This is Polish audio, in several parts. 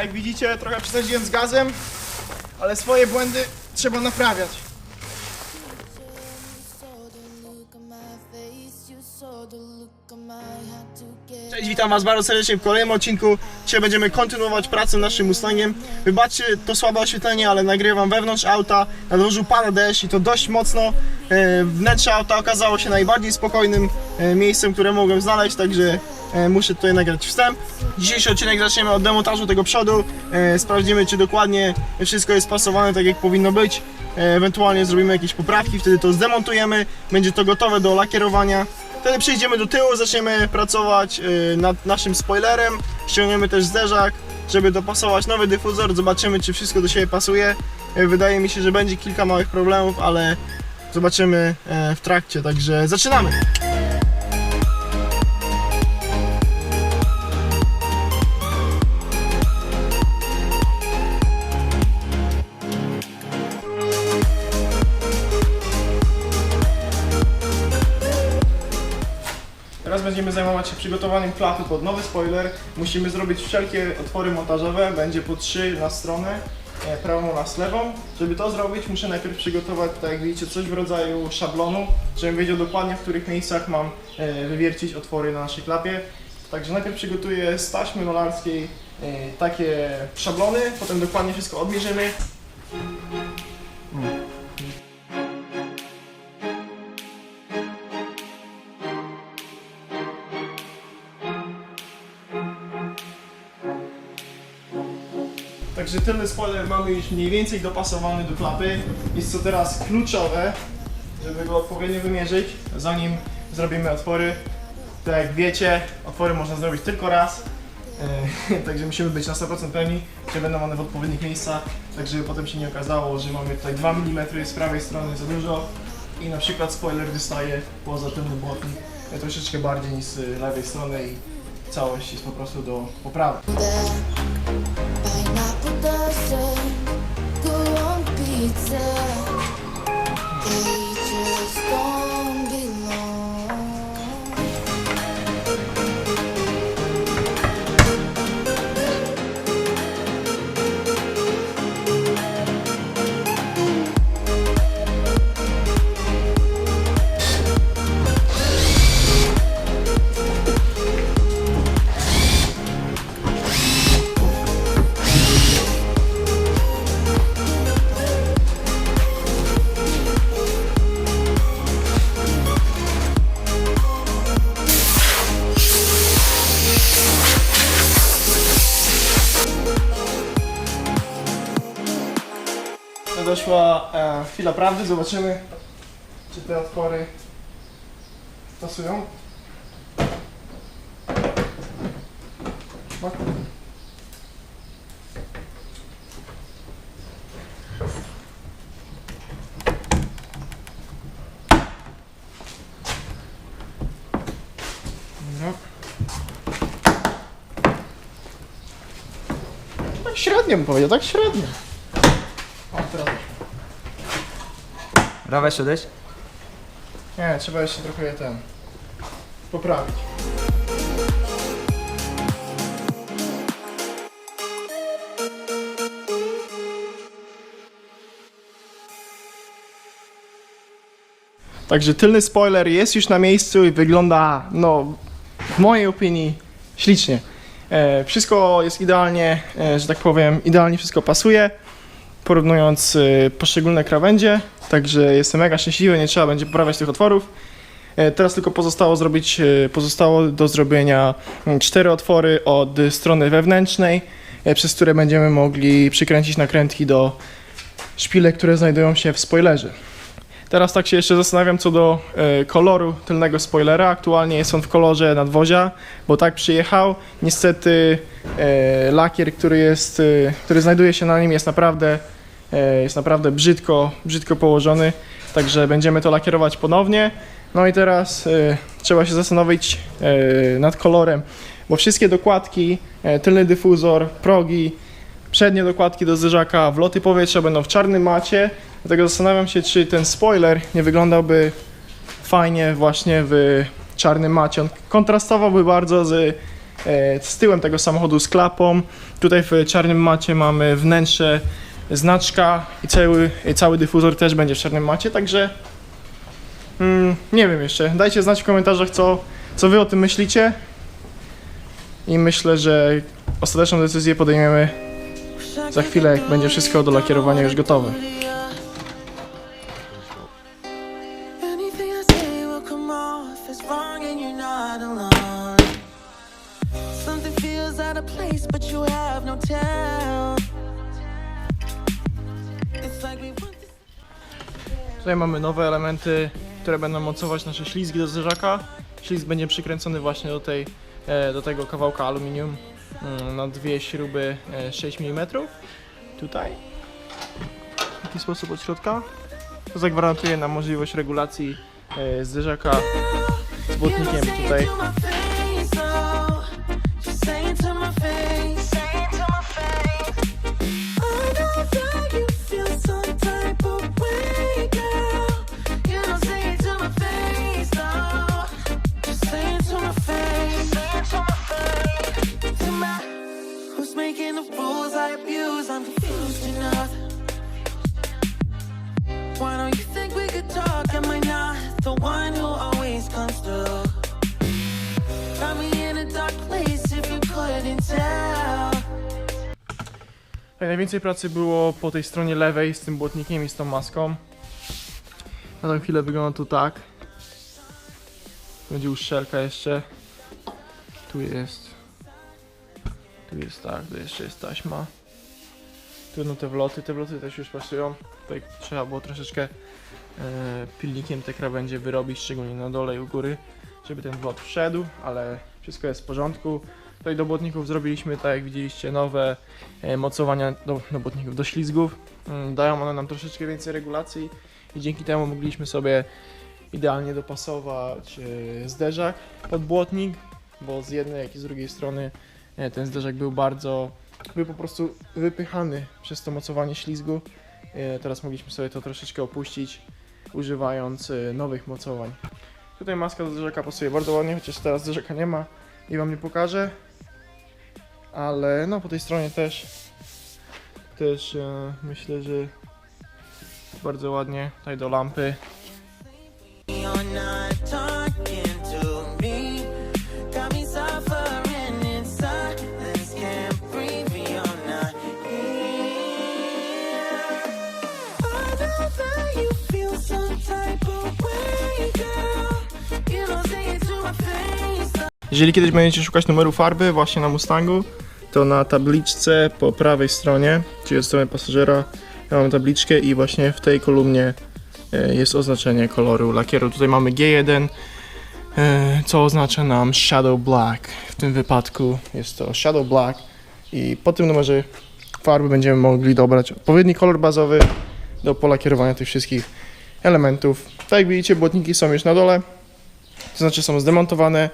Jak widzicie, trochę przesadziłem z gazem, ale swoje błędy trzeba naprawiać. Witam was bardzo serdecznie w kolejnym odcinku. Dzisiaj będziemy kontynuować pracę naszym Mustangiem. Wybaczcie to słabe oświetlenie, ale nagrywam wewnątrz auta. Na dworzu pada deszcz i to dość mocno. E, Wnętrze auta okazało się najbardziej spokojnym e, miejscem, które mogłem znaleźć, także e, muszę tutaj nagrać wstęp. Dzisiejszy odcinek zaczniemy od demontażu tego przodu. Sprawdzimy, czy dokładnie wszystko jest spasowane tak, jak powinno być. Ewentualnie zrobimy jakieś poprawki, wtedy to zdemontujemy. Będzie to gotowe do lakierowania. Wtedy przejdziemy do tyłu, zaczniemy pracować y, nad naszym spoilerem, ściągniemy też zderzak, żeby dopasować nowy dyfuzor, zobaczymy czy wszystko do siebie pasuje. Y, Wydaje mi się, że będzie kilka małych problemów, ale zobaczymy e, w trakcie, także zaczynamy! Zajmować się przygotowaniem klapy pod nowy spoiler. Musimy zrobić wszelkie otwory montażowe, będzie po trzy na stronę, e, prawą oraz lewą. Żeby to zrobić, muszę najpierw przygotować, tak jak widzicie, coś w rodzaju szablonu, żebym wiedział dokładnie, w których miejscach mam e, wywiercić otwory na naszej klapie. Także najpierw przygotuję z taśmy nolarskiej e, takie szablony, potem dokładnie wszystko odmierzymy. Także tylny spoiler mamy już mniej więcej dopasowany do klapy. Jest to teraz kluczowe, żeby go odpowiednio wymierzyć, zanim zrobimy otwory. Tak jak wiecie, otwory można zrobić tylko raz. E, Także musimy być na 100% pewni, że będą one w odpowiednich miejscach, tak żeby potem się nie okazało, że mamy tutaj 2 mm z prawej strony za dużo i na przykład spoiler wystaje poza tylny błotnik e, troszeczkę bardziej niż z lewej strony i całość jest po prostu do poprawy. Chwila prawdy, zobaczymy czy te otwory pasują. Tak średnio bym powiedział, tak średnio. O, teraz. Jeszcze odejść? Nie, trzeba jeszcze trochę je ten poprawić. Także tylny spoiler jest już na miejscu i wygląda, no, w mojej opinii, ślicznie. E, wszystko jest idealnie, e, że tak powiem, idealnie wszystko pasuje porównując y, poszczególne krawędzie, także jestem mega szczęśliwy, nie trzeba będzie poprawiać tych otworów. E, Teraz tylko pozostało zrobić, e, pozostało do zrobienia mm, cztery otwory od strony wewnętrznej, e, przez które będziemy mogli przykręcić nakrętki do szpilek, które znajdują się w spoilerze. Teraz tak się jeszcze zastanawiam co do e, koloru tylnego spoilera. Aktualnie jest on w kolorze nadwozia, bo tak przyjechał. Niestety lakier, który jest, który znajduje się na nim jest naprawdę, jest naprawdę brzydko, brzydko położony. Także będziemy to lakierować ponownie. No i teraz e, trzeba się zastanowić e, nad kolorem, bo wszystkie dokładki, e, tylny dyfuzor, progi, przednie dokładki do zderzaka, wloty powietrza będą w czarnym macie. Dlatego zastanawiam się, czy ten spoiler nie wyglądałby fajnie właśnie w czarnym macie. On kontrastowałby bardzo z e, z tyłem tego samochodu z klapą. Tutaj w czarnym macie mamy wnętrze znaczka i cały, i cały dyfuzor też będzie w czarnym macie, także mm, nie wiem jeszcze. Dajcie znać w komentarzach, co, co wy o tym myślicie. I myślę, że ostateczną decyzję podejmiemy za chwilę, jak będzie wszystko do lakierowania już gotowe. Mamy nowe elementy, które będą mocować nasze ślizgi do zderzaka. Ślizg będzie przykręcony właśnie do, tej, e, do tego kawałka aluminium mm, na dwie śruby e, 6 mm. Tutaj. W taki sposób od środka. To zagwarantuje nam możliwość regulacji e, zderzaka z błotnikiem tutaj. Najwięcej pracy było po tej stronie lewej z tym błotnikiem i z tą maską. Na tą chwilę wygląda to tak. Będzie uszczelka jeszcze. Tu jest. Tu jest tak, tu jeszcze jest taśma. Tu będą te wloty, te wloty też już pracują. Tutaj trzeba było troszeczkę e, pilnikiem te krawędzie wyrobić, szczególnie na dole i u góry, żeby ten wlot wszedł, ale wszystko jest w porządku. Tutaj do błotników zrobiliśmy, tak jak widzieliście, nowe e, mocowania do, do błotników, do ślizgów. Mm, Dają one nam troszeczkę więcej regulacji i dzięki temu mogliśmy sobie idealnie dopasować e, zderzak pod błotnik, bo z jednej jak i z drugiej strony e, ten zderzak był bardzo, był po prostu wypychany przez to mocowanie ślizgu. Teraz mogliśmy sobie to troszeczkę opuścić, używając nowych mocowań. Tutaj maska do zderzaka pasuje bardzo ładnie, chociaż teraz zderzaka nie ma i wam nie pokażę. Ale no po tej stronie też też e, myślę, że bardzo ładnie tutaj do lampy. Jeżeli kiedyś będziecie szukać numeru farby właśnie na Mustangu, to na tabliczce po prawej stronie, czyli od strony pasażera, mamy tabliczkę i właśnie w tej kolumnie e, jest oznaczenie koloru lakieru. Tutaj mamy G1, e, co oznacza nam Shadow Black. W tym wypadku jest to Shadow Black i po tym numerze farby będziemy mogli dobrać odpowiedni kolor bazowy do polakierowania tych wszystkich elementów. Tak jak widzicie, błotniki są już na dole, to znaczy są zdemontowane.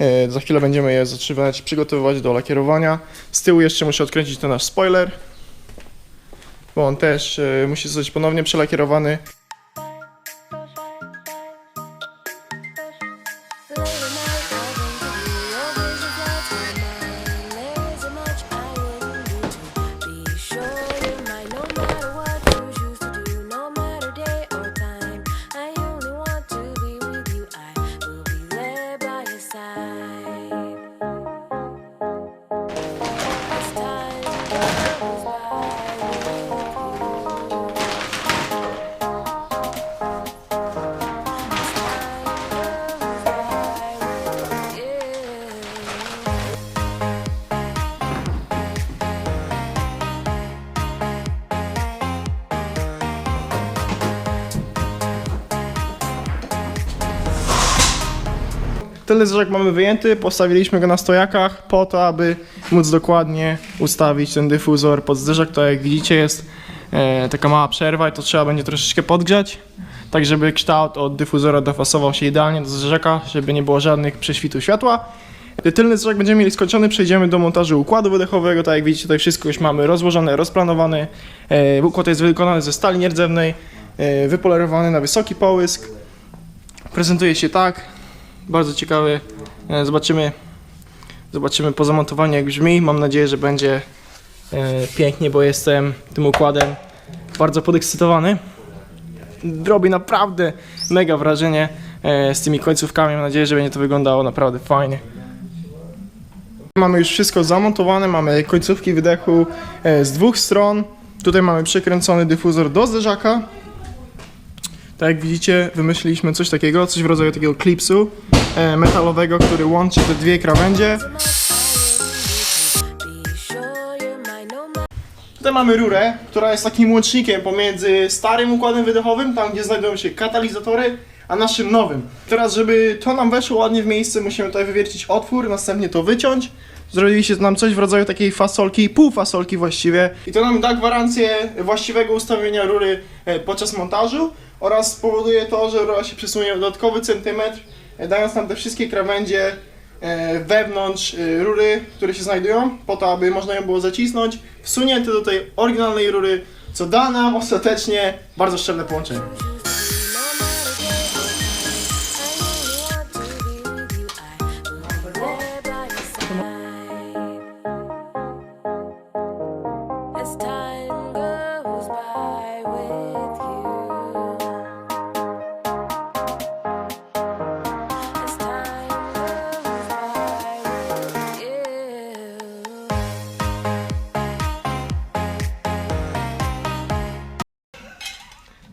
E, Za chwilę będziemy je zaczynać przygotowywać do lakierowania. Z tyłu jeszcze muszę odkręcić ten nasz spoiler, bo on też e, musi zostać ponownie przelakierowany. Tylny zderzak mamy wyjęty, postawiliśmy go na stojakach po to, aby móc dokładnie ustawić ten dyfuzor pod zderzak. To jak widzicie jest e, taka mała przerwa i to trzeba będzie troszeczkę podgrzać, tak żeby kształt od dyfuzora dopasował się idealnie do zderzaka, żeby nie było żadnych prześwitów światła. Gdy tylny zderzak będziemy mieli skończony, przejdziemy do montażu układu wydechowego. Tak jak widzicie, tutaj wszystko już mamy rozłożone, rozplanowane. E, układ jest wykonany ze stali nierdzewnej, e, wypolerowany na wysoki połysk. Prezentuje się tak. Bardzo ciekawy. E, Zobaczymy, Zobaczymy po zamontowaniu jak brzmi. Mam nadzieję, że będzie e, pięknie, bo jestem tym układem bardzo podekscytowany. Robi naprawdę mega wrażenie e, z tymi końcówkami. Mam nadzieję, że będzie to wyglądało naprawdę fajnie. Mamy już wszystko zamontowane, mamy końcówki wydechu z dwóch stron. Tutaj mamy przekręcony dyfuzor do zderzaka. Tak jak widzicie, wymyśliliśmy coś takiego, coś w rodzaju takiego klipsu metalowego, który łączy te dwie krawędzie. Tutaj mamy rurę, która jest takim łącznikiem pomiędzy starym układem wydechowym, tam gdzie znajdują się katalizatory, a naszym nowym. Teraz, żeby to nam weszło ładnie w miejsce, musimy tutaj wywiercić otwór, następnie to wyciąć. Zrobiliście nam coś w rodzaju takiej fasolki, półfasolki właściwie. I to nam da gwarancję właściwego ustawienia rury e, podczas montażu oraz spowoduje to, że rura się przesunie o dodatkowy centymetr, e, dając nam te wszystkie krawędzie e, wewnątrz e, rury, które się znajdują, po to, aby można ją było zacisnąć, wsunięte do tej oryginalnej rury, co da nam ostatecznie bardzo szczelne połączenie.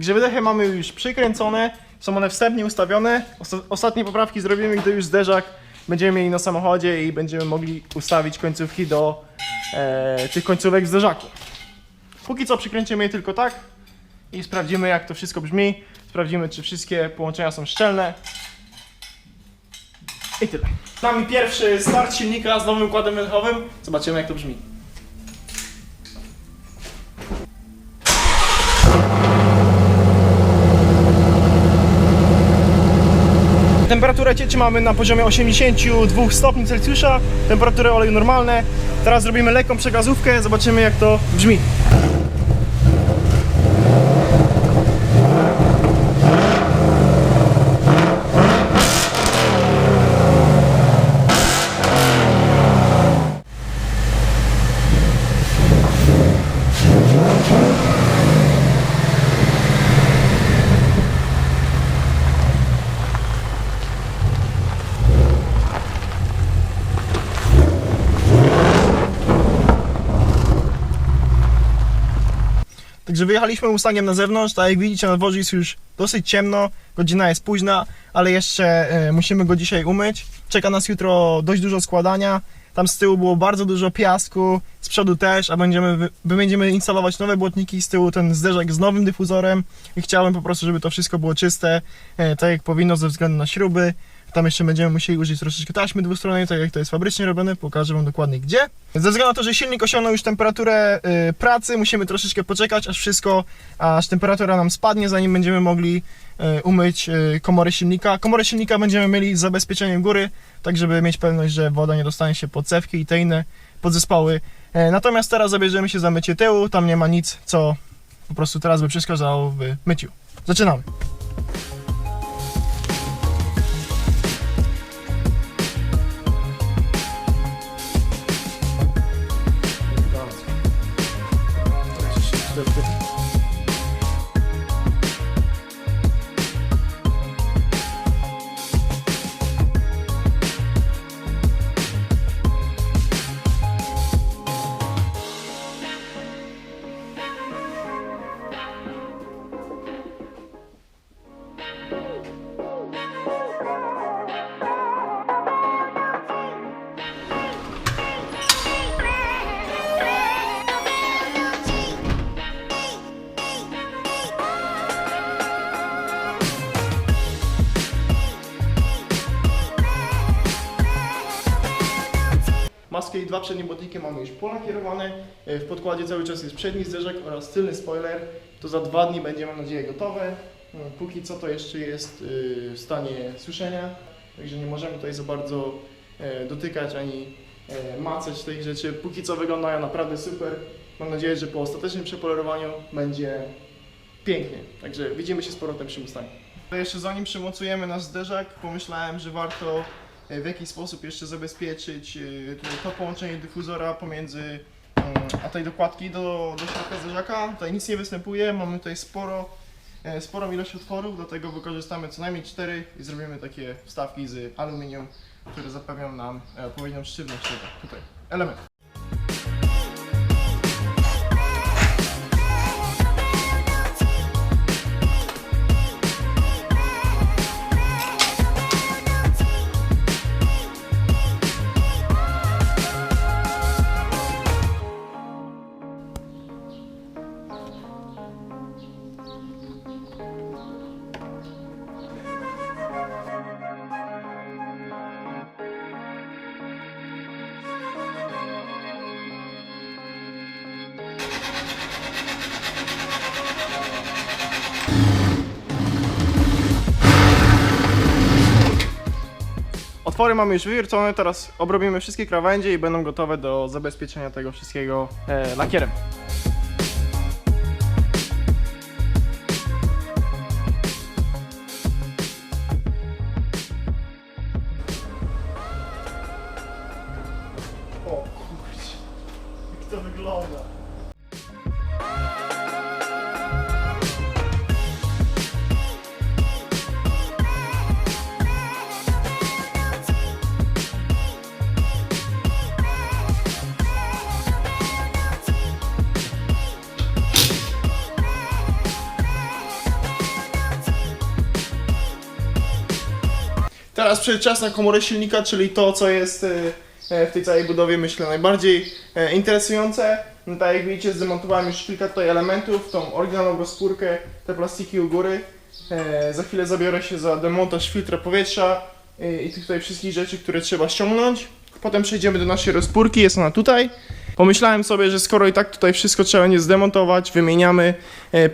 Także wydechy mamy już przykręcone, są one wstępnie ustawione. Osta- ostatnie poprawki zrobimy, gdy już zderzak będziemy mieli na samochodzie i będziemy mogli ustawić końcówki do e, tych końcówek w zderzaku. Póki co przykręcimy je tylko tak i sprawdzimy jak to wszystko brzmi. Sprawdzimy czy wszystkie połączenia są szczelne. I tyle. Z pierwszy start silnika z nowym układem wydechowym. Zobaczymy jak to brzmi. Mamy na poziomie 82 stopni Celsjusza, temperaturę oleju normalne. Teraz zrobimy lekką przegazówkę, zobaczymy jak to brzmi. Także wyjechaliśmy Mustangiem na zewnątrz, tak jak widzicie na dworze jest już dosyć ciemno, godzina jest późna, ale jeszcze e, musimy go dzisiaj umyć. Czeka nas jutro dość dużo składania, tam z tyłu było bardzo dużo piasku, z przodu też, a będziemy, będziemy instalować nowe błotniki, z tyłu ten zderzak z nowym dyfuzorem i chciałem po prostu, żeby to wszystko było czyste, e, tak jak powinno ze względu na śruby. Tam jeszcze będziemy musieli użyć troszeczkę taśmy dwustronnej, tak jak to jest fabrycznie robione, pokażę Wam dokładnie gdzie. Ze względu na to, że silnik osiągnął już temperaturę y, pracy, musimy troszeczkę poczekać, aż wszystko, aż temperatura nam spadnie, zanim będziemy mogli y, umyć y, komory silnika. Komory silnika będziemy mieli z zabezpieczeniem góry, tak żeby mieć pewność, że woda nie dostanie się pod cewki i te inne podzespoły. E, Natomiast teraz zabierzemy się za mycie tyłu, tam nie ma nic, co po prostu teraz by przeszkadzało w myciu. Zaczynamy. I dwa przednie błotniki mamy już polakierowane. E, W podkładzie cały czas jest przedni zderzak oraz tylny spoiler. To za dwa dni będzie mam nadzieję gotowe. No, Póki co to jeszcze jest y, w stanie suszenia, także nie możemy tutaj za bardzo e, dotykać ani e, macać tych rzeczy. Póki co wyglądają naprawdę super. Mam nadzieję, że po ostatecznym przepolerowaniu będzie pięknie. Także widzimy się z powrotem przy Mustangu. Jeszcze zanim przymocujemy nasz zderzak, pomyślałem, że warto e, w jaki sposób jeszcze zabezpieczyć e, tutaj to połączenie dyfuzora pomiędzy mm, a tej dokładki do, do środka zderzaka. Tutaj nic nie występuje, mamy tutaj sporo, e, sporą ilość otworów, dlatego wykorzystamy co najmniej cztery i zrobimy takie wstawki z aluminium, które zapewnią nam e, odpowiednią sztywność tego tutaj elementu. Otwory mamy już wywiercone, teraz obrobimy wszystkie krawędzie i będą gotowe do zabezpieczenia tego wszystkiego e, lakierem. Teraz przyszedł czas na komorę silnika, czyli to, co jest e, e, w tej całej budowie, myślę, najbardziej e, interesujące. No, tak jak widzicie, zdemontowałem już kilka tutaj elementów, tą oryginalną rozpórkę, te plastiki u góry. Za chwilę zabiorę się za demontaż filtra powietrza i tych tutaj wszystkich rzeczy, które trzeba ściągnąć. Potem przejdziemy do naszej rozpórki, jest ona tutaj. Pomyślałem sobie, że skoro i tak tutaj wszystko trzeba będzie zdemontować, wymieniamy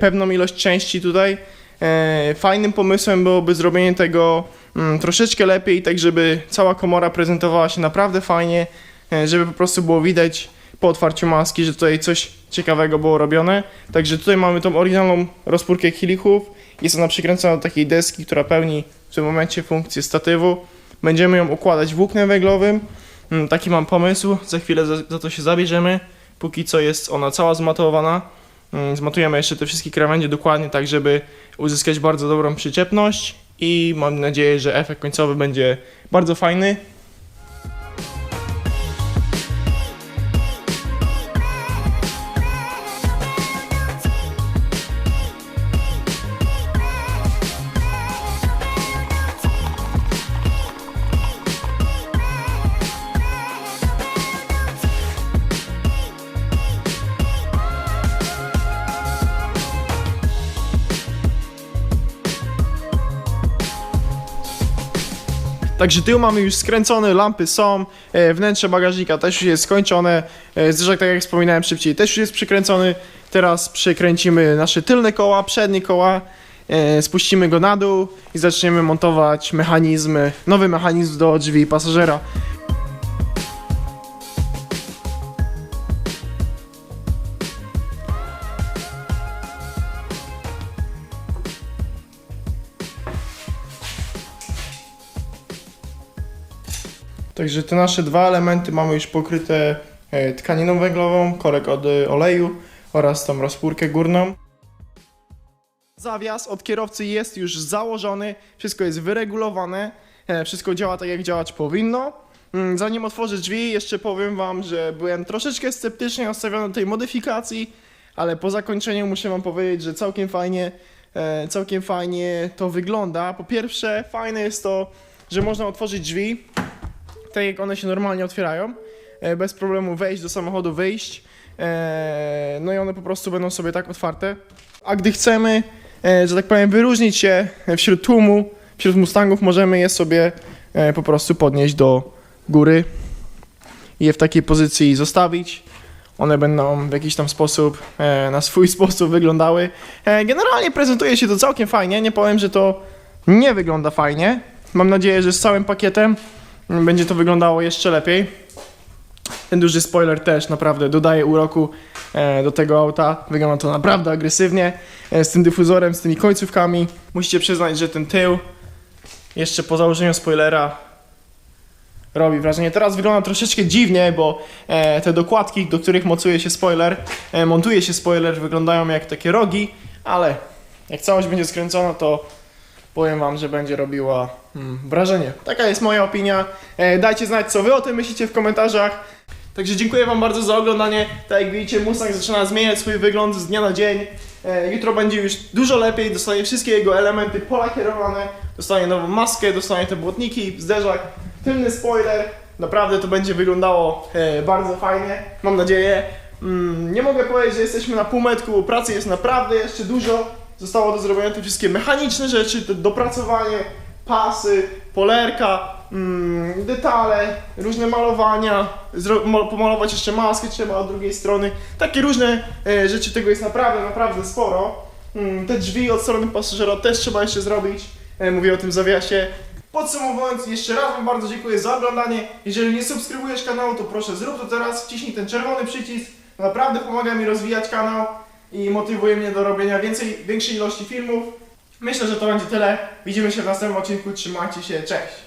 pewną ilość części tutaj. Fajnym pomysłem byłoby zrobienie tego troszeczkę lepiej, tak żeby cała komora prezentowała się naprawdę fajnie, e, żeby po prostu było widać po otwarciu maski, że tutaj coś ciekawego było robione. Także tutaj mamy tą oryginalną rozpórkę kilichów. Jest ona przykręcona do takiej deski, która pełni w tym momencie funkcję statywu. Będziemy ją układać włóknem węglowym. Mm, Taki mam pomysł, za chwilę za, za to się zabierzemy. Póki co jest ona cała zmatowana. Mm, Zmatujemy jeszcze te wszystkie krawędzie dokładnie, tak żeby uzyskać bardzo dobrą przyczepność i mam nadzieję, że efekt końcowy będzie bardzo fajny. Także tył mamy już skręcony, lampy są, e, wnętrze bagażnika też już jest skończone, e, zderzak tak jak wspominałem szybciej też już jest przykręcony. Teraz przykręcimy nasze tylne koła, przednie koła, e, spuścimy go na dół i zaczniemy montować mechanizmy, nowy mechanizm do drzwi pasażera. Także te nasze dwa elementy mamy już pokryte e, tkaniną węglową, korek od e, oleju oraz tą rozpórkę górną. Zawias od kierowcy jest już założony, wszystko jest wyregulowane, e, wszystko działa tak jak działać powinno. Mm, Zanim otworzę drzwi, jeszcze powiem Wam, że byłem troszeczkę sceptycznie nastawiony do tej modyfikacji, ale po zakończeniu muszę Wam powiedzieć, że całkiem fajnie, całkiem fajnie to wygląda. Po pierwsze, fajne jest to, że można otworzyć drzwi, tak jak one się normalnie otwierają, e, bez problemu wejść do samochodu, wyjść, e, no i one po prostu będą sobie tak otwarte. A gdy chcemy, e, że tak powiem, wyróżnić się wśród tłumu, wśród Mustangów, możemy je sobie po prostu podnieść do góry i je w takiej pozycji zostawić. One będą w jakiś tam sposób, na swój sposób wyglądały. Generalnie prezentuje się to całkiem fajnie, nie powiem, że to nie wygląda fajnie. Mam nadzieję, że z całym pakietem będzie to wyglądało jeszcze lepiej. Ten duży spoiler też naprawdę dodaje uroku e, do tego auta. Wygląda to naprawdę agresywnie. E, z tym dyfuzorem, z tymi końcówkami. Musicie przyznać, że ten tył jeszcze po założeniu spoilera robi wrażenie. Teraz wygląda troszeczkę dziwnie, bo e, te dokładki, do których mocuje się spoiler, montuje się spoiler, wyglądają jak takie rogi, ale jak całość będzie skręcona, to powiem wam, że będzie robiła mm, wrażenie. Taka jest moja opinia. E, dajcie znać, co wy o tym myślicie w komentarzach. Także dziękuję wam bardzo za oglądanie. Tak jak widzicie, Mustang zaczyna zmieniać swój wygląd z dnia na dzień. E, jutro będzie już dużo lepiej, dostanie wszystkie jego elementy polakierowane, dostanie nową maskę, dostanie te błotniki, zderzak, tylny spoiler. Naprawdę to będzie wyglądało e, bardzo fajnie, mam nadzieję. Mm, nie mogę powiedzieć, że jesteśmy na półmetku, pracy jest naprawdę jeszcze dużo. Zostało do zrobienia te wszystkie mechaniczne rzeczy, to dopracowanie, pasy, polerka, mm, detale, różne malowania, pomalować jeszcze maskę trzeba od drugiej strony. Takie różne e, rzeczy, tego jest naprawdę, naprawdę sporo. Mm, te drzwi od strony pasażera też trzeba jeszcze zrobić, e, mówię o tym zawiasie. Podsumowując, jeszcze raz Wam bardzo dziękuję za oglądanie. Jeżeli nie subskrybujesz kanału, to proszę zrób to teraz, wciśnij ten czerwony przycisk. Naprawdę pomaga mi rozwijać kanał i motywuje mnie do robienia więcej, większej ilości filmów. Myślę, że to będzie tyle. Widzimy się w następnym odcinku. Trzymajcie się, cześć!